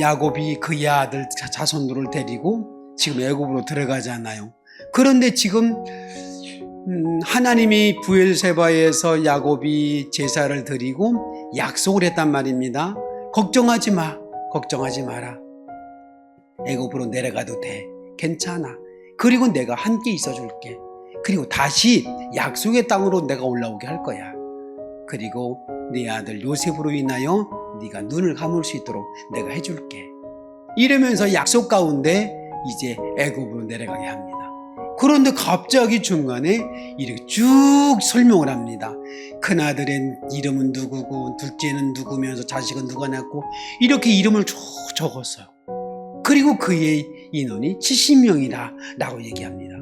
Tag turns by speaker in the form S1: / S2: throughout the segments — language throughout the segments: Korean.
S1: 야곱이 그의 아들 자- 자손들을 데리고 지금 애굽으로 들어가잖아요. 그런데 지금 음, 하나님이 부엘세바에서 야곱이 제사를 드리고 약속을 했단 말입니다. 걱정하지 마. 걱정하지 마라. 애굽으로 내려가도 돼. 괜찮아. 그리고 내가 함께 있어 줄게. 그리고 다시 약속의 땅으로 내가 올라오게 할 거야. 그리고 네 아들 요셉으로 인하여 네가 눈을 감을 수 있도록 내가 해줄게. 이러면서 약속 가운데 이제 애굽으로 내려가게 합니다. 그런데 갑자기 중간에 이렇게 쭉 설명을 합니다. 큰 아들의 이름은 누구고 둘째는 누구면서 자식은 누가 낳고 이렇게 이름을 쭉 적었어요. 그리고 그의 인원이 70명이다 라고 얘기합니다.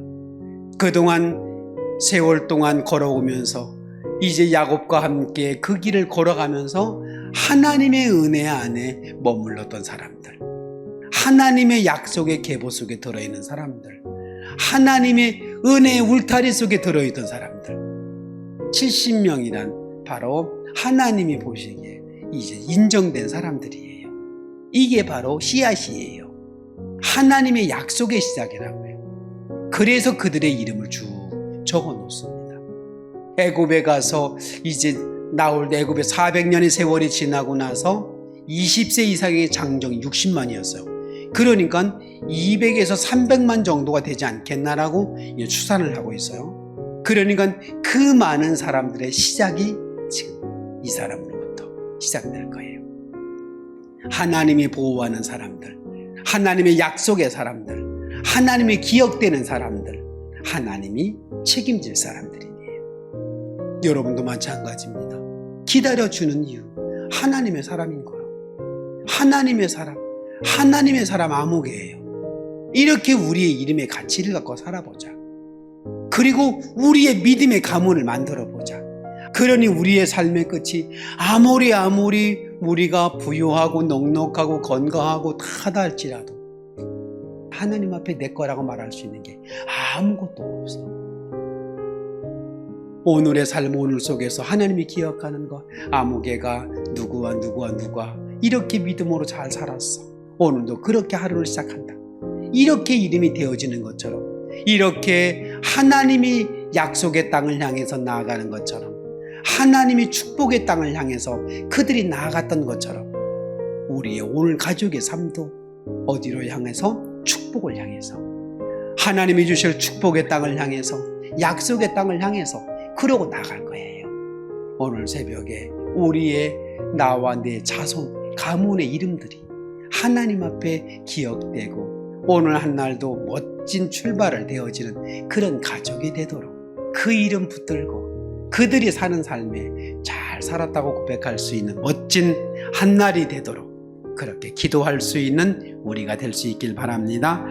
S1: 그동안 세월 동안 걸어오면서 이제 야곱과 함께 그 길을 걸어가면서 하나님의 은혜 안에 머물렀던 사람들, 하나님의 약속의 계보 속에 들어있는 사람들, 하나님의 은혜의 울타리 속에 들어있던 사람들, 70명이란 바로 하나님이 보시기에 이제 인정된 사람들이에요. 이게 바로 씨앗이에요. 하나님의 약속의 시작이라고요. 그래서 그들의 이름을 쭉 적어 놓습니다. 애굽에 가서 이제 나올 애굽에 400년의 세월이 지나고 나서 20세 이상의 장정이 60만이었어요. 그러니까 200에서 300만 정도가 되지 않겠나라고 추산을 하고 있어요. 그러니까 그 많은 사람들의 시작이 지금 이 사람으로부터 시작될 거예요. 하나님이 보호하는 사람들, 하나님의 약속의 사람들, 하나님의 기억되는 사람들, 하나님이 책임질 사람들이에요. 여러분도 마찬가지입니다. 기다려주는 이유, 하나님의 사람인 거예요. 하나님의 사람, 하나님의 사람 아무개예요. 이렇게 우리의 이름의 가치를 갖고 살아보자. 그리고 우리의 믿음의 가문을 만들어 보자. 그러니 우리의 삶의 끝이 아무리 아무리 우리가 부유하고 넉넉하고 건강하고 다 하다 할지라도 하나님 앞에 내 거라고 말할 수 있는 게 아무것도 없어. 오늘의 삶 오늘 속에서 하나님이 기억하는 것 아무개가 누구와 누구와 누가 이렇게 믿음으로 잘 살았어. 오늘도 그렇게 하루를 시작한다. 이렇게 이름이 되어지는 것처럼 이렇게 하나님이 약속의 땅을 향해서 나아가는 것처럼 하나님이 축복의 땅을 향해서 그들이 나아갔던 것처럼 우리의 오늘 가족의 삶도 어디로 향해서 축복을 향해서 하나님이 주실 축복의 땅을 향해서 약속의 땅을 향해서 그러고 나갈 거예요. 오늘 새벽에 우리의 나와 내 자손 가문의 이름들이 하나님 앞에 기억되고 오늘 한 날도 멋진 출발을 되어지는 그런 가족이 되도록 그 이름 붙들고 그들이 사는 삶에 잘 살았다고 고백할 수 있는 멋진 한 날이 되도록 그렇게 기도할 수 있는 우리가 될 수 있길 바랍니다.